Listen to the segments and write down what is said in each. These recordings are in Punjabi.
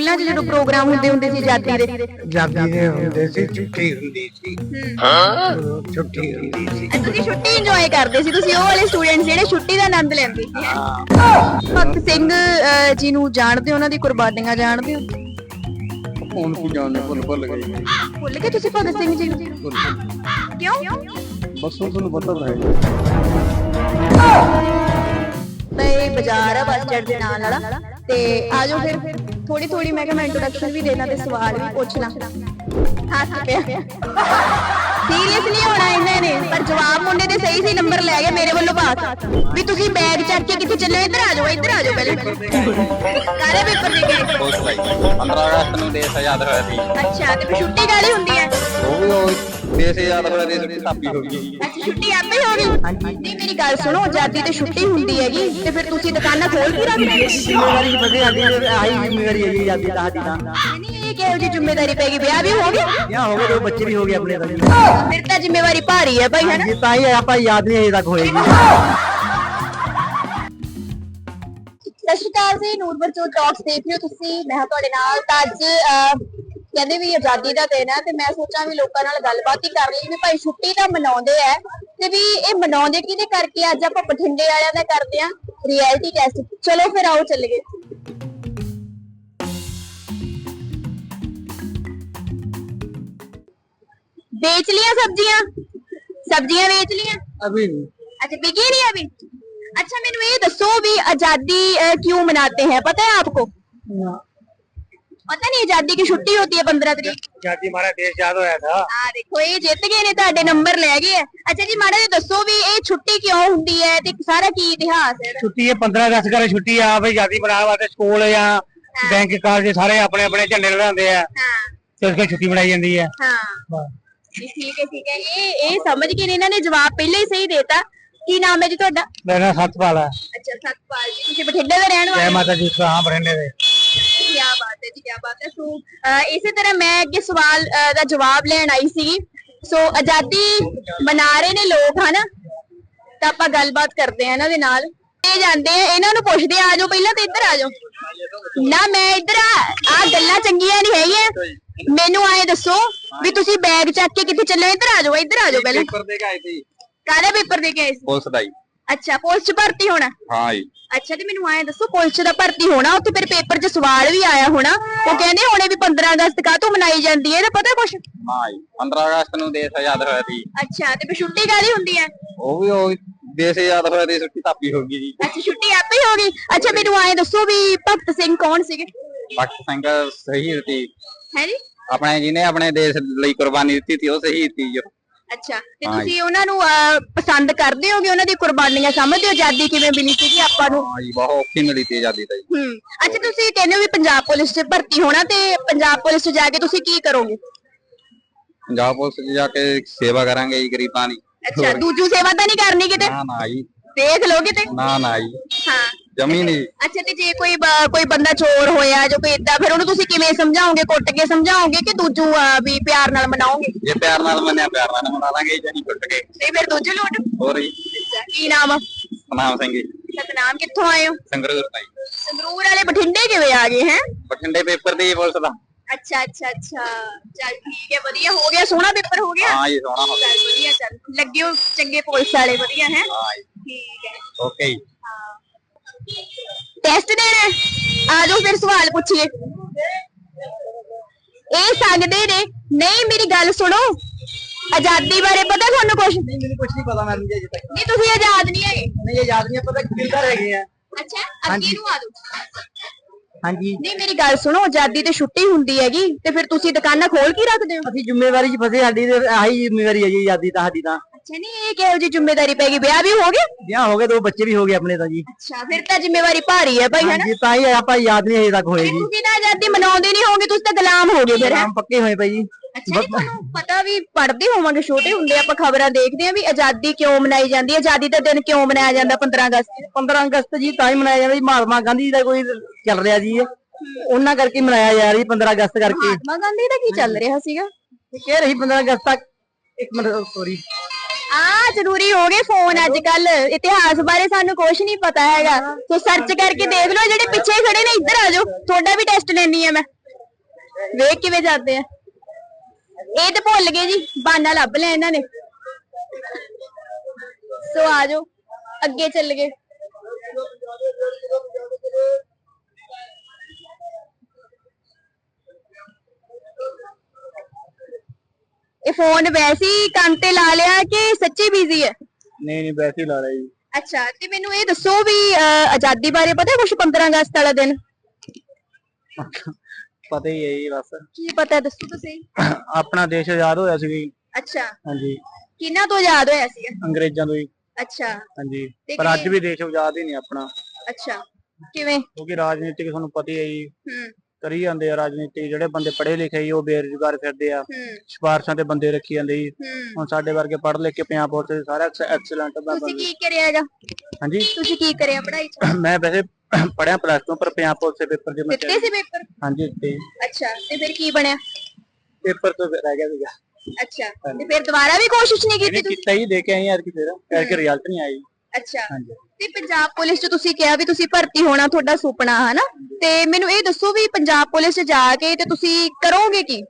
ਸਕੂਲਾਂ 'ਚ ਜਦੋਂ ਪ੍ਰੋਗਰਾਮ ਹੁੰਦੇ ਹੁੰਦੇ ਸੀ ਆਜ਼ਾਦੀ ਦੇ। ਜਾਂਦੀ ਦੇ ਹੁੰਦੇ ਸੀ ਛੁੱਟੀ ਹੁੰਦੀ ਸੀ। ਉਦੋਂ ਛੁੱਟੀ ਹੁੰਦੀ ਸੀ। ਅੱਜ ਤੁਸੀਂ ਛੁੱਟੀ ਇੰਜੋਏ ਕਰਦੇ ਸੀ ਤੁਸੀਂ ਉਹ ਵਾਲੇ ਸਟੂਡੈਂਟ ਜਿਹੜੇ ਛੁੱਟੀ ਦਾ ਆਨੰਦ ਲੈਂਦੇ ਸੀ। ਹੈਂ? ਭਗਤ ਸਿੰਘ ਅਹ, ਜੀ ਨੂੰ ਜਾਣਦੇ ਹੋ ਉਹਨਾਂ ਦੀ ਕੁਰਬਾਨੀਆਂ ਜਾਣਦੇ ਹੋ? ਹੁਣ ਕੀ ਜਾਣਦੇ ਭੁੱਲ ਭੁੱਲ ਗਏ। ਭੁੱਲ ਗਏ ਤੁਸੀਂ ਭਗਤ ਸਿੰਘ ਜੀ ਨੂੰ? ਕਿਉਂ? ਬਸ ਉਹ ਤੁਹਾਨੂੰ ਪਤਾ ਤਾਂ ਹੈ। ਤਾਂ ਇਹ ਬਾਜ਼ਾਰ ਆ ਬੱਸ ਸਟੈਂਡ ਦੇ ਨਾਲ ਵਾਲਾ। ਤੇ ਆਜੋ ਫਿਰ। ਥੋੜੀ ਥੋੜੀ ਮੈਂ ਕਿਹਾ ਮੈਂ ਇੰਟਰੋਡਕਸ਼ਨ ਵੀ ਦੇਣਾ ਤੇ ਸਵਾਲ ਵੀ ਪੁੱਛਣਾ। ਹੱਸ ਪਿਆ। ਸੀਰੀਅਸ ਨਹੀਂ ਹੋਣਾ ਇਹਨਾਂ ਨੇ ਪਰ ਜਵਾਬ ਮੁੰਡੇ ਦੇ ਸਹੀ ਸੀ ਨੰਬਰ ਲੈ ਗਏ ਮੇਰੇ ਵੱਲੋਂ ਪਾਸ। ਵੀ ਤੁਸੀਂ ਬੈਗ ਚੱਕ ਕੇ ਕਿੱਥੇ ਚੱਲੇ ਹੋ? ਇੱਧਰ ਆ ਜਾਓ ਇੱਧਰ ਆ ਜਾਓ ਪਹਿਲੇ। ਕਾਰੇ ਪੇਪਰ ਦੇ ਗਏ? ਉਸ ਭਾਈ 15 ਅਗਸਤ ਨੂੰ ਦੇਸ਼ ਆਜ਼ਾਦ ਹੋਇਆ ਸੀ। ਅੱਛਾ ਤੇ ਫਿਰ ਛੁੱਟੀ ਕਾਲੀ ਹੁੰਦੀ ਹੈ? ਉਹ ਵੀ ਉਹ ਦੇਸ਼ ਆਜ਼ਾਦ ਹੋਇਆ ਦੀ ਛੁੱਟੀ ਸਾਪੀ ਹੋ ਗਈ ਅੱਛਾ ਛੁੱਟੀ ਆਪੇ ਹੋ ਗਈ ਨਹੀਂ ਮੇਰੀ ਗੱਲ ਸੁਣੋ ਆਜ਼ਾਦੀ ਤੇ ਛੁੱਟੀ ਹੁੰਦੀ ਹੈਗੀ ਤੇ ਫਿਰ ਤੁਸੀਂ ਦੁਕਾਨਾਂ ਖੋਲ ਕੇ ਰੱਖਦੇ ਹੋ ਜ਼ਿੰਮੇਵਾਰੀ ਫਸੇ ਆਦੀ ਆਹੀ ਜ਼ਿੰਮੇਵਾਰੀ ਹੈ ਜੀ ਆਦੀ ਦਾ ਸਾਡੀ ਤਾਂ ਨਹੀਂ ਇਹ ਕਿਹੋ ਜਿਹੀ ਜ਼ਿੰਮੇਵਾਰੀ ਪੈ ਗਈ? ਵਿਆਹ ਵੀ ਹੋ ਗਿਆ? ਵਿਆਹ ਹੋ ਗਏ ਦੋ ਬੱਚੇ ਵੀ ਹੋ ਗਏ ਆਪਣੇ ਤਾਂ। ਜੀ ਫਿਰ ਤਾਂ ਜ਼ਿੰਮੇਵਾਰੀ ਭਾਰੀ ਹੈ ਭਾਈ ਹੈਨਾ? ਜੀ ਤਾਂ ਹੀ ਆਪਾਂ ਯਾਦ ਨਹੀਂ ਅਜੇ ਤੱਕ ਹੋਏਗੀ ਸਤਿ ਸ਼੍ਰੀ ਅਕਾਲ ਜੀ ਨੂਰਪੁਰ ਚੋ ਟਾਕਸ ਦੇਖ ਰਹੇ ਹੋ ਤੁਸੀਂ। ਮੈਂ ਹਾਂ ਤੁਹਾਡੇ ਨਾਲ ਅੱਜ ਕਹਿੰਦੇ ਵੀ ਆਜ਼ਾਦੀ ਦਾ ਦਿਨ ਹੈ ਤੇ ਮੈਂ ਸੋਚਾਂ ਵੀ ਲੋਕਾਂ ਨਾਲ ਗੱਲਬਾਤ ਹੀ ਕਰ ਲਈ ਵੀ ਭਾਈ ਛੁੱਟੀ ਤਾਂ ਮਨਾਉਂਦੇ ਆ ਤੇ ਵੀ ਇਹ ਮਨਾਉਂਦੇ ਕਿਹਦੇ ਕਰਕੇ ਅੱਜ ਆਪਾਂ ਬਠਿੰਡੇ ਵਾਲਿਆਂ ਦਾ ਕਰਦੇ ਆ ਰਿਐਲਿਟੀ ਟੈਸਟ ਚਲੋ ਫਿਰ ਆਓ ਚੱਲੀਏ बेच लिया सब्जियां सब्जियां बेच लिया अभी नहीं अच्छा बिकी नहीं अभी अच्छा मैंने ये दसो भी आजादी अ, क्यों मनाते हैं पता है आपको पता नहीं आजादी की छुट्टी होती है पंद्रह तरीक जाति हमारा देश आजाद होया था ਆ ਦੇਖੋ ਇਹ ਜਿੱਤ ਗਏ ਨੇ ਤੁਹਾਡੇ ਨੰਬਰ ਲੈ ਗਏ ਆ। ਅੱਛਾ ਜੀ ਮਾੜਾ ਜਿਹਾ ਦੱਸੋ ਵੀ ਇਹ ਛੁੱਟੀ ਕਿਉਂ ਹੁੰਦੀ ਹੈ ਤੇ ਸਾਰਾ ਕੀ ਇਤਿਹਾਸ ਹੈ ਇਹਦਾ? ਛੁੱਟੀ ਹੈ 15 ਅਗਸਤ ਕਰੇ ਛੁੱਟੀ ਆ ਬਈ ਆਜ਼ਾਦੀ ਮਨਾਉਣ ਵਾਸਤੇ ਸਕੂਲ ਜਾਂ ਬੈਂਕ ਕਾਲਜ ਸਾਰੇ ਆਪਣੇ ਆਪਣੇ ਝੰਡੇ ਲਹਿਰਾਉਂਦੇ ਆ ਹਾਂ ਤੇ ਉਸ ਛੁੱਟੀ ਮਨਾਈ ਜਾਂਦੀ ਹੈ ਹਾਂ ਜੀ, ਠੀਕ ਹੈ ਠੀਕ ਹੈ ਇਹ ਇਹ ਸਮਝ ਕੇ ਨੇ ਇਹਨਾਂ ਨੇ ਜਵਾਬ ਪਹਿਲਾਂ ਹੀ ਸਹੀ ਦੇਤਾ ਕੀ ਨਾਮ ਹੈ ਜੀ ਤੁਹਾਡਾ ਮੇਰਾ ਨਾਮ ਸਤਪਾਲ ਹੈ ਅੱਛਾ ਸਤਪਾਲ ਜੀ ਤੁਸੀਂ ਬਠਿੰਡੇ ਦੇ ਰਹਿਣ ਜੈ ਵਾਲੇ ਹੋ? ਮਾਤਾ ਦੀ ਹਾਂ ਬਰਿੰਡੇ ਦੇ ਕੀ ਬਾਤ ਹੈ ਜੀ ਕੀ ਬਾਤ ਹੈ। ਸੋ ਅਹ, ਇਸੇ ਤਰ੍ਹਾਂ ਮੈਂ ਅੱਗੇ ਸਵਾਲ ਅਹ, ਦਾ ਜਵਾਬ ਲੈਣ ਆਈ ਸੀਗੀ ਸੋ ਆਜ਼ਾਦੀ ਮਨਾ ਰਹੇ ਨੇ ਲੋਕ ਹਨਾ? ਤਾਂ ਆਪਾਂ ਗੱਲਬਾਤ ਕਰਦੇ ਆ ਇਹਨਾਂ ਦੇ ਨਾਲ। ਇਹ ਜਾਂਦੇ ਆ ਇਹਨਾਂ ਨੂੰ ਪੁੱਛਦੇ ਆ ਆਜੋ ਪਹਿਲਾਂ ਤੇ ਇੱਧਰ ਆਜੋ। ਨਾ ਮੈਂ ਇੱਧਰ ਆ ਆ ਗੱਲਾਂ ਚੰਗੀਆਂ ਨਹੀਂ ਹੈਗੀਆਂ। ਮੈਨੂੰ ਆਏ ਦੱਸੋ ਵੀ ਤੁਸੀਂ ਬੈਗ ਚੱਕ ਕੇ ਕਿੱਥੇ ਚੱਲੇ ਹੋ? ਇੱਧਰ ਆਜੋ ਇੱਧਰ ਆਜੋ ਪਹਿਲਾਂ। ਪੇਪਰ ਦੇ ਕੇ ਆਏ ਸੀ। ਕਾਹਦਾ ਪੇਪਰ ਦੇ ਕੇ ਆਏ ਸੀ? ਪੁਲਿਸ ਦਾ ਹੀ। ਅੱਛਾ ਪੁਲਿਸ ਚ ਭਰਤੀ ਹੋਣਾ? ਹਾਂ ਜੀ। ਅੱਛਾ ਤੇ ਮੈਨੂੰ ਆਏ ਦੱਸੋ ਪੁਲਿਸ 'ਚ ਦਾ ਭਰਤੀ ਹੋਣਾ ਉੱਥੇ ਫਿਰ ਪੇਪਰ 'ਚ ਸਵਾਲ ਵੀ ਆਇਆ ਹੋਣਾ। ਉਹ ਕਹਿੰਦੇ ਹੁਣੇ ਵੀ 15 ਅਗਸਤ ਕਾਹਤੋਂ ਮਨਾਈ ਜਾਂਦੀ ਹੈ ਇਹਦਾ ਪਤਾ ਕੁਛ? ਹਾਂ ਜੀ 15 ਅਗਸਤ ਨੂੰ ਦੇਸ਼ ਆਜ਼ਾਦ ਹੋਇਆ ਸੀ। ਅੱਛਾ ਤੇ ਫਿਰ ਛੁੱਟੀ ਕਾਹਦੀ ਹੁੰਦੀ ਹੈ? ਉਹ ਵੀ ਉਹ ਦੇਸ਼ ਆਜ਼ਾਦ ਹੋਇਆ ਦੀ ਛੁੱਟੀ ਸਾਪੀ ਹੋ ਗਈ ਜੀ। ਅੱਛਾ ਛੁੱਟੀ ਆਪੇ ਹੀ ਹੋ ਗਈ। ਅੱਛਾ ਮੈਨੂੰ ਆਏ ਦੱਸੋ ਵੀ ਭਗਤ ਸਿੰਘ ਕੌਣ ਸੀਗੇ? ਭਗਤ ਸਿੰਘ ਸ਼ਹੀਦ ਸੀ। ਹੈ ਜੀ? ਆਪਣੇ ਜਿਹਨੇ ਆਪਣੇ ਦੇਸ਼ ਲਈ ਕੁਰਬਾਨੀ ਦਿੱਤੀ ਸੀ ਉਹ ਸ਼ਹੀਦ ਸੀ ਜੋ। ਅੱਛਾ ਤੇ ਹਾਂ ਜੀ। ਤੁਸੀਂ ਉਹਨਾਂ ਨੂੰ ਅਹ, ਪਸੰਦ ਕਰਦੇ ਹੋਗੇ ਉਹਨਾਂ ਦੀ ਕੁਰਬਾਨੀਆਂ? ਸਮਝਦੇ ਹੋ ਆਜ਼ਾਦੀ ਕਿਵੇਂ ਮਿਲੀ ਸੀਗੀ ਆਪਾਂ ਨੂੰ? ਹਾਂ ਜੀ ਬਹੁਤ ਔਖੀ ਮਿਲੀ ਸੀ ਆਜ਼ਾਦੀ ਤਾਂ ਜੀ। ਹੂੰ ਅੱਛਾ ਤੁਸੀਂ ਕਹਿੰਦੇ ਹੋ ਵੀ ਪੰਜਾਬ ਪੁਲਿਸ 'ਚ ਭਰਤੀ ਹੋਣਾ ਤੇ ਪੰਜਾਬ ਪੁਲਿਸ 'ਚ ਜਾ ਕੇ ਤੁਸੀਂ ਕੀ ਕਰੋਗੇ? ਪੰਜਾਬ ਪੁਲਿਸ 'ਚ ਜਾ ਕੇ ਸੇਵਾ ਕਰਾਂਗੇ ਜੀ ਗਰੀਬਾਂ ਦੀ। ਅੱਛਾ ਦੂਜੀ ਸੇਵਾ ਤਾਂ ਨਹੀਂ ਕਰਨੀ ਕਿਤੇ? ਨਾ ਨਾ ਜੀ। ਦੇਖ ਲਓ ਕਿਤੇ। ਨਾ ਨਾ ਜੀ। ਹਾਂ। ਜਮੀ ਨਹੀਂ ਅੱਛਾ ਤੇ ਜੇ ਕੋਈ ਬ- ਕੋਈ ਬੰਦਾ ਚੋਰ ਹੋਇਆ ਜੋ ਕੋਈ ਇਦਾਂ ਫਿਰ ਉਹਨੂੰ ਤੁਸੀਂ ਕਿਵੇਂ ਸਮਝਾਓਗੇ ਕੁੱਟ ਕੇ ਸਮਝਾਓਗੇ ਕਿ ਦੂਜੂ ਅਹ, ਵੀ ਪਿਆਰ ਨਾਲ ਮਨਾਓਗੇ ਜੇ ਪਿਆਰ ਨਾਲ ਮੰਨਿਆ ਪਿਆਰ ਨਾਲ ਮਨਾ ਲਾਂਗੇ ਜੀ ਨਹੀਂ ਟੁੱਟ ਕੇ ਤੇ ਫਿਰ ਦੂਜੂ ਲੁੱਟ ਹੋਰ ਜੀ ਕੀ ਨਾਮ ਆ ਨਾਮ ਸਿੰਘ ਜੀ ਸਤਨਾਮ ਕਿੱਥੋਂ ਆਏ ਹੋ ਸੰਗਰੂਰ ਭਾਈ ਸੰਗਰੂਰ ਵਾਲੇ ਬਠਿੰਡੇ ਕਿਵੇਂ ਆ ਗਏ ਹੈ ਬਠਿੰਡੇ ਪੇਪਰ ਦੀ ਪੁਲਿਸ ਦਾ ਅੱਛਾ ਅੱਛਾ ਅੱਛਾ ਚੱਲ ਠੀਕ ਹੈ ਵਧੀਆ ਹੋ ਗਿਆ ਸੋਹਣਾ ਪੇਪਰ ਹੋ ਗਿਆ ਹਾਂ ਜੀ ਸੋਹਣਾ ਹੋ ਗਿਆ ਚੱਲ ਵਧੀਆ ਚੱਲ ਲੱਗੇ ਹੋ ਚੰਗੇ ਪੁਲਿਸ ਵਾਲੇ ਵਧੀਆ ਹੈ ਹਾਂ ਜੀ ਠੀਕ ਹੈ ਓਕੇ ਜੀ ਟੈਸਟ ਦੇਣਾ? ਆ ਜਾਓ ਫਿਰ ਸਵਾਲ ਪੁੱਛੀਏ। ਇਹ ਸੰਗਦੇ ਨੇ। ਨਹੀਂ ਮੇਰੀ ਗੱਲ ਸੁਣੋ। ਆਜ਼ਾਦੀ ਬਾਰੇ ਪਤਾ ਤੁਹਾਨੂੰ ਕੁਝ ਨਹੀਂ ਮੈਨੂੰ ਕੁਝ ਨਹੀਂ ਪਤਾ ਮੈਡਮ ਜੀ ਅਜੇ ਤੱਕ। ਤੁਸੀਂ ਆਜ਼ਾਦ ਨਹੀਂ ਹੈਗੇ ਨਹੀਂ ਯਾਦ ਨਹੀਂ ਪਤਾ ਕਿੱਧਰ ਹੈਗੇ ਆ। ਅੱਛਾ ਅੱਗੇ। ਨੂੰ ਆ ਜਾਓ। ਹਾਂਜੀ। ਨਹੀਂ ਮੇਰੀ ਗੱਲ ਸੁਣੋ ਆਜ਼ਾਦੀ ਤੇ ਛੁੱਟੀ ਹੁੰਦੀ ਹੈਗੀ ਤੇ ਫਿਰ ਤੁਸੀਂ ਦੁਕਾਨਾਂ ਖੋਲ ਕੇ ਰੱਖਦੇ ਹੋ? ਅਸੀਂ ਜ਼ਿੰਮੇਵਾਰੀ 'ਚ ਫਸੇ ਸਾਡੀ ਤੇ ਆਹੀ ਜ਼ਿੰਮੇਵਾਰੀ ਹੈ ਜੀ ਆਜ਼ਾਦੀ ਤਾਂ ਸਾਡੀ ਤਾਂ। ਅੱਛਾ ਨਹੀਂ ਇਹ ਕਿਹੋ ਜਿਹੀ ਜ਼ਿੰਮੇਵਾਰੀ ਪੈ ਗਈ? ਵਿਆਹ ਵੀ ਹੋ ਗਿਆ? ਵਿਆਹ ਹੋ ਗਏ ਦੋ ਬੱਚੇ ਵੀ ਹੋ ਗਏ ਆਪਣੇ ਤਾਂ ਜੀ। ਅੱਛਾ ਫਿਰ ਤਾਂ ਜ਼ਿੰਮੇਵਾਰੀ ਭਾਰੀ ਹੈ ਭਾਈ ਹੈਨਾ? ਹਾਂਜੀ ਤਾਂ ਹੀ ਆਪਾਂ ਯਾਦ ਨਹੀਂ ਅਜੇ ਤੱਕ ਹੋਏਗੀ ਤੁਸੀਂ ਤਾਂ ਆਜ਼ਾਦੀ ਮਨਾਉਂਦੇ ਨਹੀਂ ਹੋਗੇ ਤੁਸੀਂ ਤਾਂ ਗੁਲਾਮ ਹੋ ਗਏ ਫਿਰ ਹੈਂ? ਨਾਮ ਪੱਕੇ ਹੋਏ ਭਾਈ ਜੀ। ਅੱਛਾ ਜੀ ਤੁਹਾਨੂੰ ਪਤਾ ਵੀ ਪੜ੍ਹਦੇ ਹੋਵਾਂਗੇ ਛੋਟੇ ਹੁੰਦੇ ਆਪਾਂ ਖਬਰਾਂ ਦੇਖਦੇ ਆਂ ਵੀ ਆਜ਼ਾਦੀ ਕਿਉਂ ਮਨਾਈ ਜਾਂਦੀ ਹੈ? ਆਜ਼ਾਦੀ ਦਾ ਦਿਨ ਕਿਉਂ ਮਨਾਇਆ ਜਾਂਦਾ 15 ਅਗਸਤ? 15 ਅਗਸਤ ਜੀ ਤਾਂ ਹੀ ਮਨਾਇਆ ਜਾਂਦਾ ਜੀ। ਮਹਾਤਮਾ ਗਾਂਧੀ ਦਾ ਕੋਈ ਚੱਲ ਰਿਹਾ ਜੀ ਇਹ। ਉਹਨਾਂ ਕਰਕੇ ਹੀ ਮਨਾਇਆ ਜਾ ਰਿਹਾ ਜੀ 15 ਅਗਸਤ ਕਰਕੇ। ਮਹਾਤਮਾ ਗਾਂਧੀ ਦਾ ਕੀ ਚੱਲ ਰਿਹਾ ਸੀਗਾ? ਇਹ ਕਹਿ ਰਹੀ 15 ਅਗਸਤ ਤੱਕ ਇੱਕ ਮਿੰਟ ਸੌਰੀ ਆ ਜ਼ਰੂਰੀ ਹੋ ਗਏ ਫੋਨ ਅੱਜ ਕੱਲ ਇਤਿਹਾਸ ਬਾਰੇ ਸਾਨੂੰ ਕੁਝ ਨਹੀਂ ਪਤਾ ਹੈਗਾ। ਸੋ ਸਰਚ ਕਰਕੇ ਦੇਖ ਲਓ ਜਿਹੜੇ ਪਿੱਛੇ ਖੜੇ ਨੇ ਇੱਧਰ ਆ ਜਾਓ। ਤੁਹਾਡਾ ਵੀ ਟੈਸਟ ਲੈਣੀ ਆ ਮੈਂ। ਵੇਖ ਕਿਵੇਂ ਜਾਂਦੇ ਆ। ਇਹ ਤੇ ਭੁੱਲ ਗਏ ਜੀ ਬਾਨਾ ਲੱਭ ਲਿਆ ਇਹਨਾਂ ਨੇ। ਸੋ ਆ ਜਾਓ ਅੱਗੇ ਚੱਲ ਗਏ। ਇਹ ਫੋਨ ਵੈਸੇ ਹੀ ਕੰਨ ਤੇ ਲਾ ਲਿਆ ਕਿ ਸੱਚੀ ਬਿਜ਼ੀ ਹੈ? ਨਹੀਂ ਨਹੀਂ ਵੈਸੇ ਹੀ ਲਾ ਰਿਹਾ ਜੀ। ਅੱਛਾ ਤੇ ਮੈਨੂੰ ਇਹ ਦੱਸੋ ਵੀ ਅਹ, ਆਜ਼ਾਦੀ ਬਾਰੇ ਪਤਾ ਕੁਝ 15 ਅਗਸਤ ਵਾਲਾ ਦਿਨ? ਪਤਾ ਹੀ ਹੈ ਜੀ ਬਸ। ਕੀ ਪਤਾ ਦੱਸੋ ਤੁਸੀਂ? ਆਪਣਾ ਦੇਸ਼ ਆਜ਼ਾਦ ਹੋਇਆ ਸੀ ਜੀ। ਅੱਛਾ। ਹਾਂਜੀ। ਕਿਹਨਾਂ ਤੋਂ ਆਜ਼ਾਦ ਹੋਇਆ ਸੀ? ਅੰਗਰੇਜ਼ਾਂ ਤੋਂ ਹੀ ਅੱਛਾ। ਹਾਂਜੀ। ਤੇ ਪਰ ਅੱਜ ਕਿਵੇਂ- ਵੀ ਦੇਸ਼ ਆਜ਼ਾਦ ਹੀ ਨਹੀਂ ਆਪਣਾ। ਅੱਛਾ। ਕਿਵੇਂ? ਕਿਉਂਕਿ ਰਾਜਨੀਤਿਕ ਤੁਹਾਨੂੰ ਪਤਾ ਹੀ ਹੈ ਜੀ। ਹੂੰ। ਕਰੀ ਜਾਂਦੇ ਆ ਰਾਜਨੀਤੀ ਜਿਹੜੇ ਬੰਦੇ ਪੜ੍ਹੇ ਲਿਖੇ ਜੀ ਉਹ ਬੇਰੁਜ਼ਗਾਰ ਫਿਰਦੇ ਆ। ਸਿਫਾਰਸ਼ਾਂ ਤੇ ਬੰਦੇ ਰੱਖੀ ਜਾਂਦੇ ਜੀ ਹੁਣ ਸਾਡੇ ਵਰਗੇ ਪੜ੍ਹ ਲਿਖ ਕੇ ਪੰਜਾਬ ਪੁਲਿਸ ਦੇ ਸਾਰਾ ਐਕਸਲੈਂਟ ਤੁਸੀਂ ਕੀ ਕਰਿਆ ਹੈਗਾ ਹਾਂਜੀ? ਤੁਸੀਂ ਕੀ ਕਰਿਆ ਪੜ੍ਹਾਈ ਚ? ਮੈਂ ਵੈਸੇ ਪੜਿਆ ਪਲੱਸ 2 ਪਰ ਪੰਜਾਬ ਪੁਲਿਸ ਦੇ ਪੇਪਰ ਜੇ ਮੈਂ ਦਿੱਤੇ ਸੀ ਪੇਪਰ? ਹਾਂਜੀ ਤੇ ਅੱਛਾ ਤੇ ਫਿਰ ਕੀ ਬਣਿਆ? ਪੇਪਰ ਤੋਂ ਰਹਿ ਗਿਆ ਸੀਗਾ। ਅੱਛਾ ਤੇ ਫਿਰ ਦੁਬਾਰਾ ਵੀ ਕੋਸ਼ਿਸ਼ ਨਹੀਂ ਕੀਤੀ ਤੁਸੀਂ? ਕੀਤਾ ਹੀ ਦੇ ਕੇ ਆਏ ਯਾਰ ਕਿ ਫਿਰ ਕਰਕੇ ਰਿਜ਼ਲਟ ਨਹੀਂ ਆਇਆ ਅੱਛਾ। ਹਾਂਜੀ। ਤੇ ਪੰਜਾਬ ਪੁਲਿਸ ਚ ਤੁਸੀਂ ਕਿਹਾ ਵੀ ਤੁਸੀਂ ਭਰਤੀ ਹੋਣਾ ਤੁਹਾਡਾ ਸੁਪਨਾ ਹਨਾ? ਤੇ ਮੈਨੂੰ ਇਹ ਦੱਸੋ ਵੀ ਪੰਜਾਬ ਪੁਲਿਸ ਚ ਜਾ ਕੇ ਤੇ ਤੁਸੀਂ ਕਰੋਗੇ ਕੀ?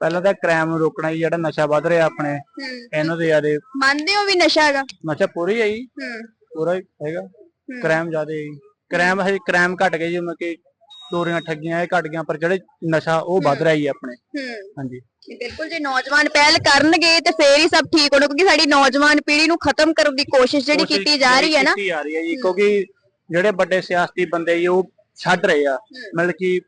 ਪਹਿਲਾਂ ਤਾਂ ਕ੍ਰਾਈਮ ਨੂੰ ਰੋਕਣਾ ਜੀ ਜਿਹੜਾ ਨਸ਼ਾ ਵੱਧ ਰਿਹਾ ਆਪਣੇ। ਇਹਨਾਂ ਦੇ ਜਿਆਦੇ ਮੰਨਦੇ ਹੋ ਵੀ ਨਸ਼ਾ ਹੈਗਾ? ਨਸ਼ਾ ਪੂਰੀ ਹੈ ਜੀ। ਹੂੰ। ਪੂਰਾ ਹੀ ਹੈਗਾ। ਕ੍ਰਾਈਮ ਜ਼ਿਆਦੇ ਹੈ ਜੀ। ਕ੍ਰਾਈਮ ਹੈ ਕ੍ਰਾਈਮ ਘਟ ਗਏ ਜਿਵੇਂ ਕਿ ਚੋਰੀਆਂ ਠੱਗੀਆਂ ਇਹ ਘਟ ਗਈਆਂ ਪਰ ਜਿਹੜੇ ਨਸ਼ਾ ਉਹ ਵੱਧ ਰਿਹਾ ਜੀ ਆਪਣੇ। ਹੂੰ। ਹਾਂਜੀ। ਬਿਲਕੁਲ ਜੇ ਨੌਜਵਾਨ ਪਹਿਲ ਕਰਨਗੇ ਤੇ ਫੇਰ ਹੀ ਸਭ ਠੀਕ ਹੋਣਾ ਕਿਉਂਕਿ ਸਾਡੀ ਨੌਜਵਾਨ ਪੀੜ੍ਹੀ ਨੂੰ ਖਤਮ ਕਰਨ ਦੀ ਕੋਸ਼ਿਸ਼ ਜਿਹੜੀ ਕੀਤੀ ਜਾ ਰਹੀ ਹੈ ਨਾ। ਕੀਤੀ ਜਾ ਰਹੀ ਹੈ ਜੀ ਕਿਉਂਕਿ ਜਿਹੜੇ ਵੱਡੇ ਸਿਆਸਤੀ ਬੰਦੇ ਜੀ ਉਹ ਛੱਡ ਰਹੇ ਆ। ਮਤਲਬ ਕਿ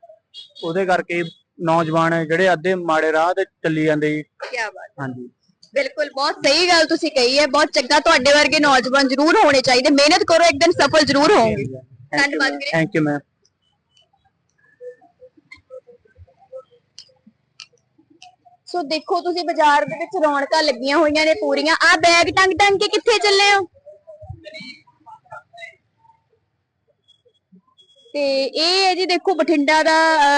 ਉਹਦੇ ਕਰਕੇ ਨੌਜਵਾਨ ਜਿਹੜੇ ਅੱਧੇ ਮਾੜੇ ਰਾਹ ਤੇ ਚੱਲੀ ਜਾਂਦੇ ਜੀ। ਕੀ ਬਾਤ ਹਾਂਜੀ। ਬਿਲਕੁਲ ਬਹੁਤ ਸਹੀ ਗੱਲ ਤੁਸੀਂ ਕਹੀ ਹੈ ਬਹੁਤ ਚੰਗਾ ਤੁਹਾਡੇ ਵਰਗੇ ਨੌਜਵਾਨ ਜ਼ਰੂਰ ਹੋਣੇ ਚਾਹੀਦੇ ਮਿਹਨਤ ਕਰੋ ਇੱਕ ਦਿਨ ਸਫਲ ਜ਼ਰੂਰ ਹੋਵੋਗੇ। ਧੰਨਵਾਦ ਵੀਰੇ। ਥੈਂਕ ਯੂ ਮੈਮ ਸੋ ਦੇਖੋ ਤੁਸੀਂ ਬਾਜ਼ਾਰ ਦੇ ਵਿੱਚ ਰੌਣਕਾਂ ਲੱਗੀਆਂ ਹੋਈਆਂ ਨੇ ਪੂਰੀਆਂ। ਆ ਬੈਗ ਟੰਗ ਟੰਗ ਕੇ ਕਿੱਥੇ ਚੱਲੇ ਹੋ? ਤੇ ਇਹ ਹੈ ਜੀ ਦੇਖੋ ਬਠਿੰਡਾ ਦਾ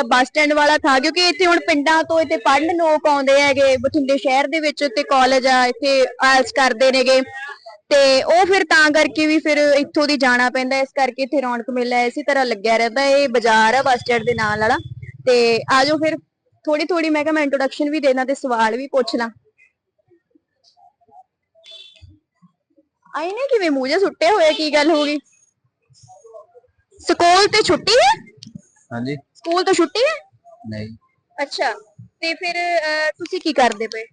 ਬੱਸ ਸਟੈਂਡ ਵਾਲਾ ਥਾਂ, ਕਿਉਂਕਿ ਇੱਥੇ ਹੁਣ ਪਿੰਡਾਂ ਤੋਂ ਇੱਥੇ ਪੜ੍ਹਨ ਲੋਕ ਆਉਂਦੇ ਹੈਗੇ। ਬਠਿੰਡੇ ਸ਼ਹਿਰ ਦੇ ਵਿੱਚ ਤੇ ਕਾਲਜ ਆ, ਇੱਥੇ ਆਇਲਸ ਕਰਦੇ ਨੇਗੇ। ਤੇ ਉਹ ਫਿਰ ਤਾਂ ਕਰਕੇ ਵੀ ਫਿਰ ਇੱਥੋਂ ਦੀ ਜਾਣਾ ਪੈਂਦਾ, ਇਸ ਕਰਕੇ ਇੱਥੇ ਰੌਣਕ ਮੇਲਾ ਇਸੇ ਤਰ੍ਹਾਂ ਲੱਗਿਆ ਰਹਿੰਦਾ। ਇਹ ਬਾਜ਼ਾਰ ਆ, ਬੱਸ ਸਟੈਂਡ ਦੇ ਨਾਲ ਵਾਲਾ। ਤੇ ਆਜੋ ਫਿਰ। ਥੋੜੀ ਥੋੜੀ ਮੈਂ ਕਿਹਾ ਮੈਂ ਇੰਟਰੋਡਕਸ਼ਨ ਵੀ ਦੇਣਾ ਤੇ ਸਵਾਲ ਵੀ ਪੁੱਛ ਲਾਂ ਆਈ ਨੇ ਕਿਵੇਂ ਮੂੰਹ ਸੁੱਟੇ ਹੋਏ ਕੀ ਗੱਲ ਹੋ ਗਈ? ਸਕੂਲ ਤੇ ਛੁੱਟੀ ਹੈ? ਹਾਂਜੀ। ਸਕੂਲ ਤੋਂ ਛੁੱਟੀ ਹੈ? ਨਹੀਂ। ਅੱਛਾ ਤੇ ਫਿਰ ਅਹ, ਤੁਸੀਂ ਕੀ ਕਰਦੇ ਪਏ?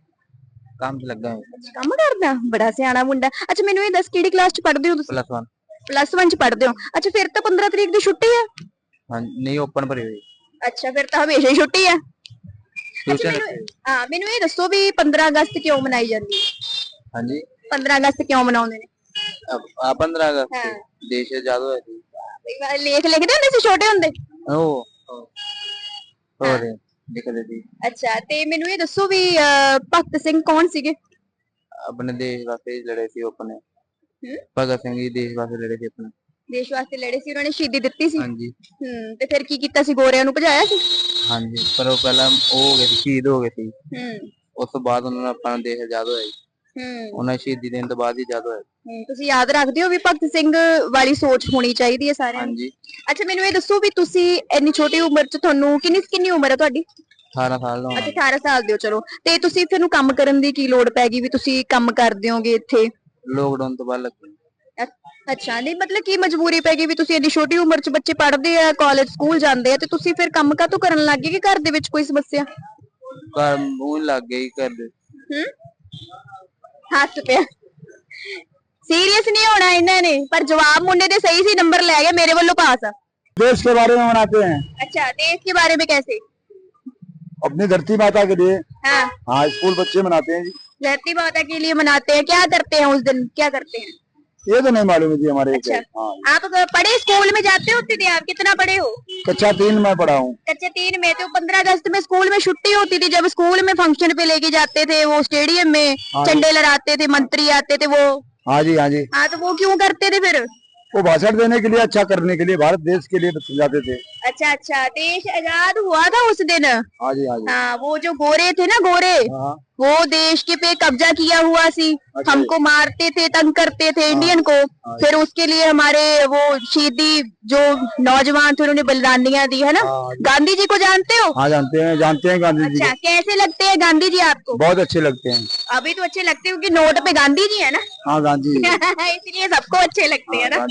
ਕੰਮ ਤੇ ਲੱਗਾ ਹੋਇਆ। ਕੰਮ ਕਰਦਾ? ਬੜਾ ਸਿਆਣਾ ਮੁੰਡਾ। ਅੱਛਾ ਮੈਨੂੰ ਇਹ ਦੱਸ ਕਿਹੜੀ ਕਲਾਸ ਚ ਪੜ੍ਹਦੇ ਹੋ ਤੁਸੀਂ? ਪਲੱਸ 1 ਪਲੱਸ 1 ਚ ਪੜ੍ਹਦੇ ਹੋ। ਅੱਛਾ ਫਿਰ ਤਾਂ 15 ਤਰੀਕ ਦੀ ਛੁੱਟੀ ਹੈ? ਹਾਂਜੀ ਨਹੀਂ ਓਪਨ ਭਰੀ ਹੋਈ। ਅੱਛਾ ਫਿਰ ਤਾਂ ਹਮੇਸ਼ਾ ਹੀ ਛੁੱਟੀ ਹੈ। ਮੈਨੂੰ ਹਾਂ ਮੈਨੂੰ ਇਹ ਦੱਸੋ ਵੀ 15 ਅਗਸਤ ਕਿਉਂ ਮਨਾਈ ਜਾਂਦੀ ਹੈ? ਹਾਂਜੀ। 15 ਅਗਸਤ ਕਿਉਂ ਮਨਾਉਂਦੇ ਨੇ? ਆ 15 ਹਾਂ। ਅਗਸਤ। ਦੇਸ਼ ਆਜ਼ਾਦ ਹੋਇਆ ਸੀ। ਲੇਖ ਲਿਖਦੇ ਹੁੰਦੇ ਸੀ ਛੋਟੇ ਹੁੰਦੇ? ਉਹ ਹੋਰ ਲਿਖਦੇ ਸੀ। ਅੱਛਾ ਤੇ ਮੈਨੂੰ ਇਹ ਦੱਸੋ ਵੀ ਅਹ, ਭਗਤ ਸਿੰਘ ਕੌਣ ਸੀਗੇ? ਆਪਣੇ ਦੇਸ਼ ਵਾਸਤੇ ਲੜੇ ਸੀ ਉਹ ਆਪਣੇ। ਹੂੰ? ਭਗਤ ਸਿੰਘ ਜੀ ਦੇਸ਼ ਵਾਸਤੇ ਲੜੇ ਸੀ ਆਪਣੇ। ਦੇਸ਼ ਵਾਸਤੇ ਲੜੇ ਸੀ ਉਹਨਾਂ ਨੇ ਸ਼ਹੀਦੀ ਦਿੱਤੀ ਸੀ? ਹਾਂਜੀ। ਹੂੰ ਤੇ ਫਿਰ ਕੀ ਕੀਤਾ ਸੀ? ਗੋਰਿਆਂ ਨੂੰ ਭਜਾਇਆ ਸੀ? ਹਾਂਜੀ ਪਰ ਉਹ ਪਹਿਲਾਂ ਉਹ ਹੋ ਗਏ ਸੀ ਸ਼ਹੀਦ ਹੋ ਗਏ ਸੀ। ਹੂੰ। ਉਸ ਤੋਂ ਬਾਅਦ ਉਹਨਾਂ ਦਾ ਆਪਣਾ ਦੇਸ਼ ਆਜ਼ਾਦ ਹੋਇਆ ਜੀ। ਹੂੰ। ਉਹਨਾਂ ਦੀ ਸ਼ਹੀਦੀ ਦੇਣ ਤੋਂ ਬਾਅਦ ਹੀ ਆਜ਼ਾਦ ਹੋਇਆ। ਹੂੰ, ਤੁਸੀਂ ਯਾਦ ਰੱਖਦੇ ਹੋ ਵੀ ਭਗਤ ਸਿੰਘ ਵਾਲੀ ਸੋਚ ਹੋਣੀ ਚਾਹੀਦੀ ਹੈ ਸਾਰਿਆਂ ਨੂੰ? ਹਾਂਜੀ। ਅੱਛਾ ਮੈਨੂੰ ਇਹ ਦੱਸੋ ਵੀ ਤੁਸੀਂ ਇੰਨੀ ਛੋਟੀ ਉਮਰ 'ਚ ਤੁਹਾਨੂੰ ਕਿੰਨੀ ਕਿੰਨੀ ਉਮਰ ਹੈ ਤੁਹਾਡੀ? 18 ਸਾਲ ਦਾ ਹੋਣਾ। ਅੱਛਾ 18 ਸਾਲ ਦੇ ਹੋ ਚਲੋ। ਤੇ ਤੁਸੀਂ ਫਿਰ ਨੂੰ ਕੰਮ ਕਰਨ ਦੀ ਕੀ ਲੋੜ ਪੈ ਗਈ ਵੀ ਤੁਸੀਂ ਕੰਮ ਕਰਦੇ ਹੋਗੇ ਇੱਥੇ? ਲੋਕਡਾਊਨ ਤੋਂ ਬਾਅਦ ਲੱਗੀ। ਅੱਛਾ ਨਹੀਂ ਮਤਲਬ ਕੀ ਮਜਬੂਰੀ ਪੈ ਗਈ ਵੀ ਤੁਸੀਂ ਇੰਨੀ ਛੋਟੀ ਉਮਰ 'ਚ ਬੱਚੇ ਪੜ੍ਹਦੇ ਆ ਕਾਲਜ ਸਕੂਲ ਜਾਂਦੇ ਆ ਤੇ ਤੁਸੀਂ ਫਿਰ ਕੰਮ ਕਾਹਤੋਂ ਕਰਨ ਲੱਗ ਗਏ ਕਿ ਘਰ ਦੇ ਵਿੱਚ ਕੋਈ ਸਮੱਸਿਆ ਘਰ ਮੂੰਹ ਲੱਗ ਗਈ ਘਰ ਦੇ ਹੂੰ ਹੱਥ ਪਿਆ ਸੀਰੀਅਸ ਨਹੀਂ ਹੋਣਾ ਇਹਨਾਂ ਨੇ ਪਰ ਜਵਾਬ ਮੁੰਡੇ ਦੇ ਸਹੀ ਸੀ ਨੰਬਰ ਲੈ ਗਏ ਮੇਰੇ ਵੱਲੋਂ ਪਾਸ ਆ देश के बारे में मनाते हैं अच्छा देश के बारे में कैसे अपनी धरती माता के लिए हाँ हाँ स्कूल बच्चे मनाते हैं जी धरती माता के लिए मनाते हैं क्या करते हैं उस दिन क्या करते हैं ये तो नहीं मालूम है जी हमारे अच्छा। हाँ। आप पढ़े स्कूल में जाते होते थे आप कितना पढ़े हो? कक्षा तीन में पढ़ा हूँ। कक्षा तीन में तो पंद्रह अगस्त में स्कूल में छुट्टी होती थी जब स्कूल में फ़ंक्शन पे लेके जाते थे वो स्टेडियम में चंडे लड़ाते थे मंत्री आते थे वो। हाँ जी हाँ जी। हाँ तो वो क्यों करते थे फिर? वो भाषण देने के लिए अच्छा करने के लिए भारत देश के लिए जाते थे। अच्छा अच्छा देश आज़ाद हुआ था उस दिन। हाँ जी हाँ जी। हाँ वो जो गोरे थे ना गोरे हाँ वो देश के पे कब्जा किया हुआ सी। अच्छा। हमको मारते थे तंग करते थे इंडियन को। फिर उसके लिए हमारे वो शहीदी जो नौजवान थे उन्होंने बलिदानियाँ दी है ना? हाँ गांधी जी को जानते हो? हाँ जानते हैं जानते हैं गांधी जी अच्छा कैसे लगते हैं गांधी जी आपको? बहुत अच्छे लगते हैं। अभी तो अच्छे लगते हैं क्योंकि नोट पे गांधी जी है ना? हाँ गांधी जी। इसलिए सबको अच्छे लगते हैं ना?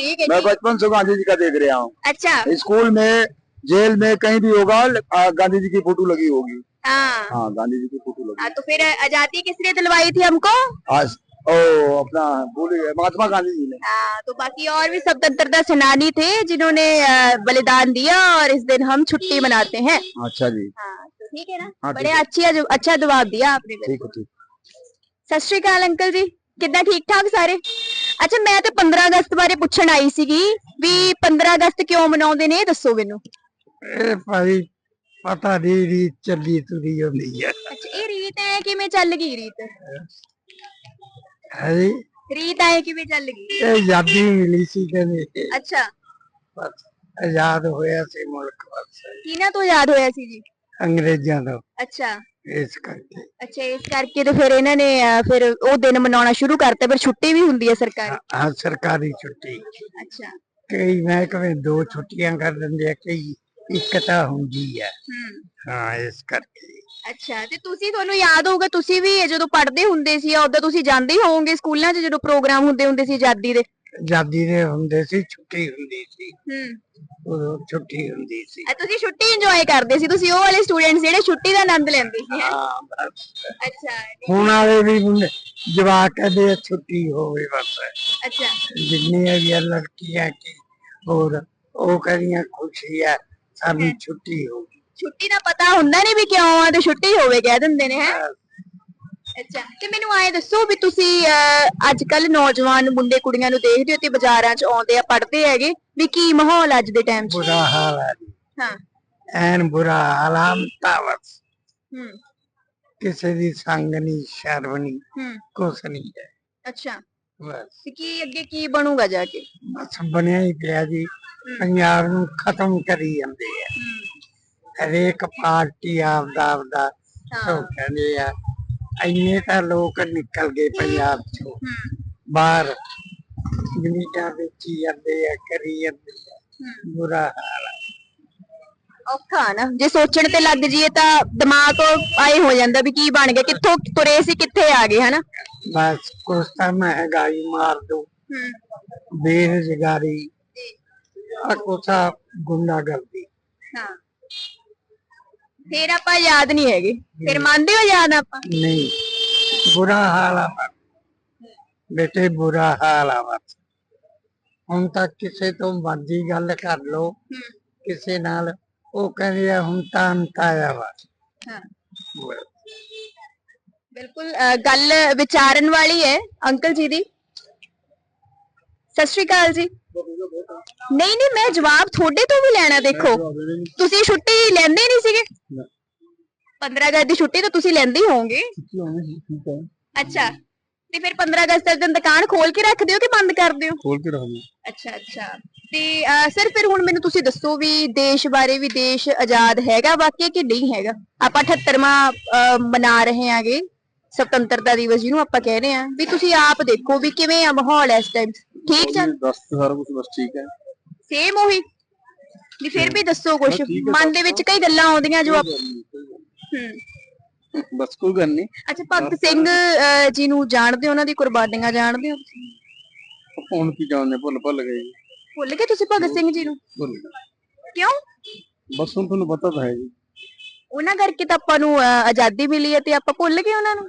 ठीक है मैं बचपन से गांधी जी का देख रहा हूँ। अच्छा। स्कूल में जेल में कहीं भी होगा गांधी जी की फ़ोटो लगी होगी। हाँ।, हाँ गांधी जी की फ़ोटो लगी। हाँ, तो फिर आज़ादी किसने दिलवाई थी हमको? ओ अपना महात्मा गांधी जी ने। आ, तो बाकी और भी स्वतंत्रता सेनानी थे जिन्होंने बलिदान दिया और इस दिन हम छुट्टी मनाते हैं। अच्छा जी। हाँ तो ठीक है ना? बड़े अच्छी अच्छा जवाब दिया आपने ठीक है ठीक। सत श्रीकाल अंकल जी। कितना ठीक ठाक सारे? ਅੱਛਾ ਮੈਂ ਤੇ 15 ਅਗਸਤ ਬਾਰੇ ਪੁੱਛਣ ਆਈ ਸੀਗੀ ਵੀ 15 ਅਗਸਤ ਕਿਉਂ ਮਨਾਉਂਦੇ ਨੇ ਇਹ ਦੱਸੋ ਮੈਨੂੰ। ਇਹ ਭਾਈ ਪਤਾ ਨਹੀਂ ਰੀਤ ਚੱਲੀ ਤੁਰੀ ਹੁੰਦੀ ਹੈ ਅੱਛਾ ਇਹ ਰੀਤ ਐ ਕਿਵੇਂ ਚੱਲ ਗਈ ਰੀਤ? ਹੈ ਜੀ। ਰੀਤ ਐ ਕਿਵੇਂ ਚੱਲ ਗਈ? ਇਹ ਆਜ਼ਾਦੀ ਮਿਲੀ ਸੀ ਕਹਿੰਦੇ ਅੱਛਾ। ਬਸ ਆਜ਼ਾਦ ਹੋਇਆ ਸੀ ਮੁਲਕ ਬਸ ਕਿਹਨਾਂ ਤੋਂ ਯਾਦ ਹੋਇਆ ਸੀ ਜੀ? ਅੰਗਰੇਜ਼ਾਂ ਤੋਂ। ਅੱਛਾ। ਇਸ ਕਰਕੇ। ਅੱਛਾ ਇਸ ਕਰਕੇ ਤੇ ਫਿਰ ਇਹਨਾਂ ਨੇ ਅ, ਫਿਰ ਉਹ ਦਿਨ ਮਨਾਉਣਾ ਸ਼ੁਰੂ ਕਰਤਾ ਪਰ ਛੁੱਟੀ ਵੀ ਹੁੰਦੀ ਹੈ ਸਰਕਾਰੀ? ਹਾਂ ਸਰਕਾਰੀ ਛੁੱਟੀ। ਅੱਛਾ। ਕਈ ਮਹਿਕਮੇ ਦੋ ਛੁੱਟੀਆਂ ਕਰ ਦਿੰਦੇ ਆ ਕਈ ਇੱਕ ਤਾਂ ਹੁੰਦੀ ਹੈ ਹੂੰ। ਹਾਂ ਇਸ ਕਰਕੇ। ਅੱਛਾ ਤੇ ਤੁਸੀਂ ਤੁਹਾਨੂੰ ਯਾਦ ਹੋਊਗਾ ਤੁਸੀਂ ਵੀ ਜਦੋਂ ਪੜ੍ਹਦੇ ਹੁੰਦੇ ਸੀ ਉਦੋਂ ਤੁਸੀਂ ਜਾਂਦੇ ਹੀ ਹੋਵੋਗੇ ਸਕੂਲਾਂ 'ਚ ਜਦੋਂ ਪ੍ਰੋਗਰਾਮ ਹੁੰਦੇ ਹੁੰਦੇ ਸੀ ਆਜ਼ਾਦੀ ਦੇ? ਆਜ਼ਾਦੀ ਦੇ ਹੁੰਦੇ ਸੀ ਛੁੱਟੀ ਹੁੰਦੀ ਸੀ। ਹੂੰ। ਉਦੋਂ ਛੁੱਟੀ ਹੁੰਦੀ ਸੀ। ਆ ਤੁਸੀਂ ਛੁੱਟੀ ਇੰਜੋਏ ਕਰਦੇ ਸੀ? ਤੁਸੀਂ ਉਹ ਵਾਲੇ ਸਟੂਡੈਂਟਸ ਜਿਹੜੇ ਛੁੱਟੀ ਦਾ ਆਨੰਦ ਲੈਂਦੇ ਸੀ ਹੈਂ? ਹਾਂ ਬਸ। ਅੱਛਾ ਹੁਣ ਵਾਲੇ ਵੀ ਮੁੰਡੇ ਜਵਾਕ ਕਹਿੰਦੇ ਆ ਛੁੱਟੀ ਹੋਵੇ ਬਸ। ਅੱਛਾ। ਜਿੰਨੀਆਂ ਵੀ ਆ ਲੜਕੀਆਂ ਕੀ ਹੋਰ ਉਹ ਕਰੀਆਂ ਖੁਸ਼ੀ ਹੈ ਸਾਨੂੰ ਛੁੱਟੀ ਹੋ ਗਈ। ਛੁੱਟੀ ਦਾ ਪਤਾ ਹੁੰਦਾ ਨਹੀਂ ਵੀ ਕਿਉਂ ਆ ਤੇ ਛੁੱਟੀ ਹੋਵੇ ਕਹਿ ਦਿੰਦੇ ਨੇ ਹੈ? ਅੱਛਾ ਤੇ ਮੈਨੂੰ ਆਏ ਦੱਸੋ ਵੀ ਤੁਸੀਂ ਅੱਜ ਕੱਲ ਨੌਜਵਾਨ ਮੁੰਡੇ ਕੁੜੀਆਂ ਨੂੰ ਦੇਖਦੇ ਹੋ ਤੇ ਬਾਜ਼ਾਰਾਂ 'ਚ ਆਉਂਦੇ ਆ ਪੜ੍ਹਦੇ ਹੈਗੇ ਵੀ ਕੀ ਮਾਹੌਲ ਅੱਜ ਦੇ ਟਾਈਮ 'ਚ? ਬੁਰਾ ਹਾਲ ਹੈ ਜੀ। ਹਾਂ। ਐਨ ਬੁਰਾ ਹਾਲਾਮ ਤਾਵਸ ਹੂੰ। ਕਿਸੇ ਦੀ ਸੰਗ ਨਹੀਂ ਸ਼ਰਮ ਨਹੀਂ ਹੂੰ। ਕੁਛ ਨਹੀਂ ਹੈ। ਅੱਛਾ। ਬਸ। ਤੇ ਕੀ ਅੱਗੇ ਕੀ ਬਣੂਗਾ ਜਾ ਕੇ? ਬਸ ਬਣਿਆ ਹੀ ਪਿਆ ਜੀ। ਪੰਜਾਬ ਨੂੰ ਖਤਮ ਕਰੀ ਜਾਂਦੇ ਆ। ਹਰੇਕ ਪਾਰਟੀ ਆਪਦਾ ਆਪਦਾ ਉਹ ਕਹਿੰਦੇ ਆ। ਇੰਨੇ ਤਾਂ ਲੋਕ ਨਿਕਲ ਗਏ ਪੰਜਾਬ ਚੋਂ। ਬਾਹਰ ਜ਼ਮੀਨਾਂ ਵੇਚੀ ਜਾਂਦੇ ਆ ਕਰੀ ਜਾਂਦੇ ਆ। ਬੁਰਾ ਹਾਲ ਆ। ਔਖਾ ਨਾ। ਜੇ ਸੋਚਣ ਤੇ ਲੱਗ ਜਾਈਏ ਤਾਂ ਦਿਮਾਗ ਆਏ ਹੋ ਜਾਂਦਾ ਵੀ ਕੀ ਬਣ ਗਿਆ ਕਿੱਥੋਂ ਤੁਰੇ ਸੀ ਕਿੱਥੇ ਆ ਗਏ ਹਨਾ? ਬਸ ਕੁਛ ਤਾਂ ਮਹਿੰਗਾਈ ਮਾਰ ਦੋ। ਬੇਰੁਜ਼ਗਾਰੀ। ਆ ਕੋਸਾ ਗੁੰਡਾਗਰਦੀ। ਹਾਂ। ਫਿਰ ਆਪਾਂ ਯਾਦ ਨਹੀਂ ਹੈਗੇ। ਫਿਰ ਮੰਨਦੇ ਹੋ ਯਾਦ ਆਪਾਂ? ਨਹੀਂ। ਬੁਰਾ ਹਾਲ ਆ ਬਸ। ਬੇਟੇ ਬੁਰਾ ਹਾਲ ਆ ਬਸ। ਹੁਣ ਤੱਕ ਕਿਸੇ ਤੋਂ ਮਰਜ਼ੀ ਗੱਲ ਕਰ ਲੋ ਹੂੰ। ਕਿਸੇ ਨਾਲ। ਉਹ ਕਹਿੰਦੇ ਆ ਹੁਣ ਤਾਂ ਅੰਤ ਆਇਆ ਵਾ ਹਾਂ। ਬਸ। ਬਿਲਕੁਲ ਅ, ਗੱਲ ਵਿਚਾਰਨ ਵਾਲੀ ਹੈ। ਅੰਕਲ ਜੀ ਦੀ। ਸਤਿ ਸ਼੍ਰੀ ਅਕਾਲ ਜੀ। ਨਹੀਂ ਨਹੀਂ ਮੈਂ ਜਵਾਬ ਤੁਹਾਡੇ ਤੋਂ ਵੀ ਲੈਣਾ ਦੇਖੋ। ਤੁਸੀਂ ਛੁੱਟੀ ਲੈਂਦੇ ਨਹੀਂ ਸੀਗੇ? 15 ਅਗਸਤ ਦੀ ਛੁੱਟੀ ਤਾਂ ਤੁਸੀਂ ਲੈਂਦੇ ਹੋਵੋਗੇ। ਅੱਛਾ। ਤੇ ਫਿਰ 15 ਅਗਸਤ ਦਿਨ ਦੁਕਾਨ ਖੋਲ ਕੇ ਰੱਖਦੇ ਹੋ ਕਿ ਬੰਦ ਕਰਦੇ ਹੋ ਖੋਲ ਕੇ ਰੱਖਦੇ ਅੱਛਾ ਅੱਛਾ। ਤੇ ਸਰ ਫਿਰ ਹੁਣ ਮੈਨੂੰ ਤੁਸੀਂ ਦੱਸੋ ਵੀ ਦੇਸ਼ ਬਾਰੇ ਵੀ ਦੇਸ਼ ਆਜ਼ਾਦ ਹੈਗਾ ਵਾਕਿਆ ਕਿ ਨਹੀਂ ਹੈਗਾ? ਆਪਾਂ 78ਵਾਂ ਮਨਾ ਰਹੇ ਆਂਗੇ ਸੁਤੰਤਰਤਾ ਦਿਵਸ ਜਿਹਨੂੰ ਆਪਾਂ ਕਹਿ ਰਹੇ ਆਂ ਵੀ ਤੁਸੀਂ ਆਪ ਦੇਖੋ ਵੀ ਕਿਵੇਂ ਆ ਮਾਹੌਲ ਇਸ ਟਾਈਮ ਠੀਕ ਚੱਲ ਦੱਸ ਸਾਰਾ ਕੁਝ ਬਸ ਠੀਕ ਹੈ। ਸੇਮ ਉਹੀ। ਵੀ ਫਿਰ ਵੀ ਦੱਸੋ ਕੁਝ ਮਨ ਦੇ ਵਿੱਚ ਕਈ ਗੱਲਾਂ ਆਉਂਦੀਆਂ ਜੋ ਹੂੰ ਬਸ ਕੋਈ ਗੱਲ ਨਹੀਂ। ਅੱਛਾ ਭਗਤ ਸਿੰਘ ਜੀ ਨੂੰ ਜਾਣਦੇ ਹੋ ਉਹਨਾਂ ਦੀ ਕੁਰਬਾਨੀਆਂ ਜਾਣਦੇ ਹੋ ਤੁਸੀਂ? ਹੁਣ ਕੀ ਜਾਣਦੇ ਭੁੱਲ ਭੁੱਲ ਗਏ ਭੁੱਲ ਗਏ ਤੁਸੀਂ ਭਗਤ ਸਿੰਘ ਜੀ ਨੂੰ? ਭੁੱਲ ਗਏ। ਕਿਉਂ? ਬਸ ਹੁਣ ਤੁਹਾਨੂੰ ਪਤਾ ਤਾਂ ਹੈ ਜੀ। ਉਹਨਾਂ ਕਰਕੇ ਤਾਂ ਆਪਾਂ ਨੂੰ ਆਜ਼ਾਦੀ ਮਿਲੀ ਹੈ ਤੇ ਆਪਾਂ ਭੁੱਲ ਗਏ ਉਹਨਾਂ ਨੂੰ।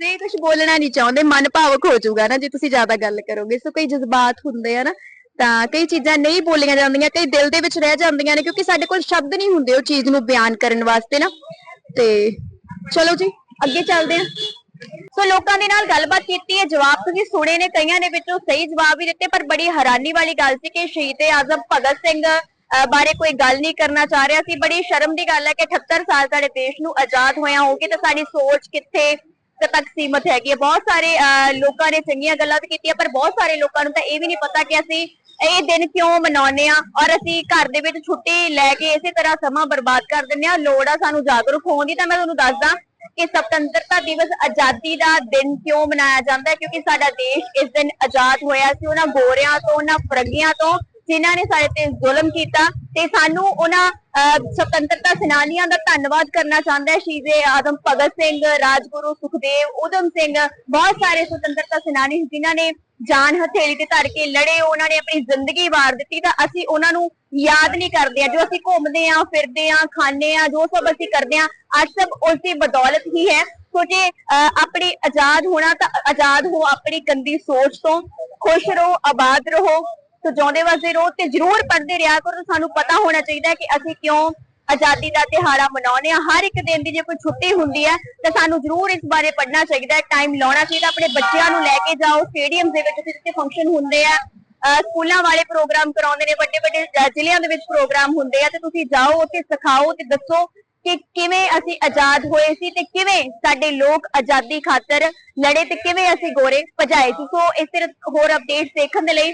ਤੇ ਕੁਝ ਬੋਲਣਾ ਨਹੀਂ ਚਾਹੁੰਦੇ, ਮਨ ਭਾਵਕ ਹੋ ਜਾਊਗਾ ਨਾ ਜੇ ਤੁਸੀਂ ਜ਼ਿਆਦਾ ਗੱਲ ਕਰੋਗੇ। ਸੋ ਕਈ ਜਜ਼ਬਾਤ ਹੁੰਦੇ ਆ ਨਾ, ਤਾਂ ਕਈ ਚੀਜ਼ਾਂ ਨਹੀਂ ਬੋਲੀਆਂ ਜਾਂਦੀਆਂ, ਕਈ ਦਿਲ ਦੇ ਵਿੱਚ ਰਹਿ ਜਾਂਦੀਆਂ ਨੇ, ਕਿਉਂਕਿ ਸਾਡੇ ਕੋਲ ਸ਼ਬਦ ਨਹੀਂ ਹੁੰਦੇ ਉਹ ਚੀਜ਼ ਨੂੰ ਬਿਆਨ ਕਰਨ ਵਾਸਤੇ ਨਾ। ਤੇ ਚਲੋ ਜੀ, ਅੱਗੇ ਚੱਲਦੇ ਹਾਂ। ਸੋ ਲੋਕਾਂ ਦੇ ਨਾਲ ਗੱਲਬਾਤ ਕੀਤੀ ਹੈ, ਜਵਾਬ ਤੁਸੀਂ ਸੁਣੇ ਨੇ, ਕਈਆਂ ਦੇ ਵਿੱਚੋਂ ਸਹੀ ਜਵਾਬ ਵੀ ਦਿੱਤੇ, ਪਰ ਬੜੀ ਹੈਰਾਨੀ ਵਾਲੀ ਗੱਲ ਸੀ ਕਿ ਸ਼ਹੀਦ ਆਜ਼ਮ ਭਗਤ ਸਿੰਘ ਬਾਰੇ ਕੋਈ ਗੱਲ ਨਹੀਂ ਕਰਨਾ ਚਾਹ ਰਿਹਾ ਸੀ। ਬੜੀ ਸ਼ਰਮ ਦੀ ਗੱਲ ਹੈ ਕਿ 78 ਸਾਲ ਸਾਡੇ ਦੇਸ਼ ਨੂੰ ਆਜ਼ਾਦ ਹੋਇਆ ਹੋਗੇ ਤਾਂ ਸਾਡੀ ਸੋਚ ਕਿੱਥੇ ਤੱਕ ਸੀਮਤ ਹੈਗੀ ਹੈ। ਬਹੁਤ ਸਾਰੇ ਲੋਕਾਂ ਨੇ ਚੰਗੀਆਂ ਗੱਲਾਂ ਵੀ ਕੀਤੀਆਂ, ਪਰ ਬਹੁਤ ਸਾਰੇ ਲੋਕਾਂ ਨੂੰ ਤਾਂ ਇਹ ਵੀ ਨਹੀਂ ਪਤਾ ਕਿ ਅਸੀਂ ਇਹ ਦਿਨ ਕਿਉਂ ਮਨਾਉਂਦੇ ਆ ਔਰ ਅਸੀਂ ਘਰ ਦੇ ਵਿੱਚ ਛੁੱਟੀ ਲੈ ਕੇ ਇਸੇ ਤਰ੍ਹਾਂ ਸਮਾਂ ਬਰਬਾਦ ਕਰ ਦਿੰਦੇ ਆ ਲੋੜ ਆ ਸਾਨੂੰ ਜਾਗਰੂਕ ਹੋਣ ਦੀ। ਤਾਂ ਮੈਂ ਤੁਹਾਨੂੰ ਦੱਸਦਾ ਕਿ ਸੁਤੰਤਰਤਾ ਦਿਵਸ ਆਜ਼ਾਦੀ ਦਾ ਦਿਨ ਕਿਉਂ ਮਨਾਇਆ ਜਾਂਦਾ ਹੈ, ਕਿਉਂਕਿ ਸਾਡਾ ਦੇਸ਼ ਇਸ ਦਿਨ ਆਜ਼ਾਦ ਹੋਇਆ ਸੀ। ਉਹਨਾਂ ਗੋਰਿਆਂ ਤੋਂ, ਉਹਨਾਂ ਫਰਗੀਆਂ ਤੋਂ ਜਿਨ੍ਹਾਂ ਨੇ ਸਾਡੇ ਤੇ ਜ਼ੁਲਮ ਕੀਤਾ ਤੇ ਸਾਨੂੰ ਉਹਨਾਂ ਅਹ, ਸੁਤੰਤਰਤਾ ਸੈਨਾਨੀਆਂ ਦਾ ਧੰਨਵਾਦ ਕਰਨਾ ਚਾਹੁੰਦਾ ਹੈ। ਸ਼ਹੀਦੇ ਆਦਮ ਭਗਤ ਸਿੰਘ ਰਾਜਗੁਰੂ ਸੁਖਦੇਵ ਉਦਮ ਸਿੰਘ ਬਹੁਤ ਸਾਰੇ ਸੁਤੰਤਰਤਾ ਸੈਨਾਨੀ ਜਿਨ੍ਹਾਂ ਨੇ ਜਾਨ ਹਥੇਲੀ ਤੇ ਧਰ ਕੇ ਲੜੇ ਉਹਨਾਂ ਨੇ ਆਪਣੀ ਜ਼ਿੰਦਗੀ ਵਾਰ ਦਿੱਤੀ ਤਾਂ ਅਸੀਂ ਉਹਨਾਂ ਨੂੰ ਯਾਦ ਨਹੀਂ ਕਰਦੇ ਆ ਜੋ ਅਸੀਂ ਘੁੰਮਦੇ ਆ ਫਿਰਦੇ ਆ ਖਾਂਦੇ ਆ ਜੋ ਸਭ ਅਸੀਂ ਕਰਦੇ ਆ ਅੱਜ ਸਭ ਉਸ ਦੀ ਬਦੌਲਤ ਹੀ ਹੈ। ਸੋ ਜੇ ਅਹ, ਆਪਣੀ ਆਜ਼ਾਦ ਹੋਣਾ ਤਾਂ ਆਜ਼ਾਦ ਹੋ ਆਪਣੀ ਗੰਦੀ ਸੋਚ ਤੋਂ ਖੁਸ਼ ਰਹੋ ਆਬਾਦ ਰਹੋ। ਸੋ ਜਿਉਂਦੇ ਵਸਦੇ ਰਹੋ ਤੇ ਜਰੂਰ ਪੜ੍ਹਦੇ ਰਿਹਾ ਕਰੋ ਸਾਨੂੰ ਪਤਾ ਹੋਣਾ ਚਾਹੀਦਾ ਕਿ ਅਸੀਂ ਕਿਉਂ ਆਜ਼ਾਦੀ ਦਾ ਦਿਹਾੜਾ ਮਨਾਉਂਦੇ ਆ ਹਰ ਇੱਕ ਦਿਨ ਦੀ ਜੇ ਕੋਈ ਛੁੱਟੀ ਹੁੰਦੀ ਹੈ ਤਾਂ ਸਾਨੂੰ ਜਰੂਰ ਇਸ ਬਾਰੇ ਪੜ੍ਹਨਾ ਚਾਹੀਦਾ ਟਾਈਮ ਲਾਉਣਾ ਚਾਹੀਦਾ ਆਪਣੇ ਬੱਚਿਆਂ ਨੂੰ ਲੈ ਕੇ ਜਾਓ। ਸਟੇਡੀਅਮ ਦੇ ਵਿੱਚ ਜਿੱਥੇ ਫੰਕਸ਼ਨ ਹੁੰਦੇ ਆ ਸਕੂਲਾਂ ਵਾਲੇ ਪ੍ਰੋਗਰਾਮ ਕਰਾਉਂਦੇ ਨੇ, ਵੱਡੇ ਵੱਡੇ ਜ਼ਿਲ੍ਹਿਆਂ ਦੇ ਵਿੱਚ ਪ੍ਰੋਗਰਾਮ ਹੁੰਦੇ ਆ ਤੇ ਤੁਸੀਂ ਜਾਓ, ਉੱਥੇ ਸਿਖਾਓ ਤੇ ਦੱਸੋ ਕਿ ਕਿਵੇਂ ਅਸੀਂ ਆਜ਼ਾਦ ਹੋਏ ਸੀ ਤੇ ਕਿਵੇਂ ਸਾਡੇ ਲੋਕ ਆਜ਼ਾਦੀ ਖਾਤਰ ਲੜੇ ਤੇ ਕਿਵੇਂ ਅਸੀਂ ਗੋਰੇ ਭਜਾਏ ਸੀ। ਸੋ ਇਸ ਤਰ੍ਹਾਂ ਹੋਰ ਅਪਡੇਟਸ ਦੇਖਣ ਦੇ ਲਈ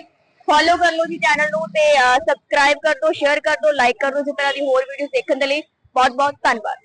ਫੋਲੋ ਕਰ ਲਓ ਜੀ ਚੈਨਲ ਨੂੰ ਤੇ ਸਬਸਕ੍ਰਾਈਬ ਕਰ ਦਿਓ ਸ਼ੇਅਰ ਕਰ ਦਿਓ ਲਾਈਕ ਕਰ ਦਿਓ ਇਸ ਤਰ੍ਹਾਂ ਦੀ ਹੋਰ ਵੀਡੀਓਜ਼ ਦੇਖਣ ਦੇ ਲਈ ਬਹੁਤ ਬਹੁਤ ਧੰਨਵਾਦ।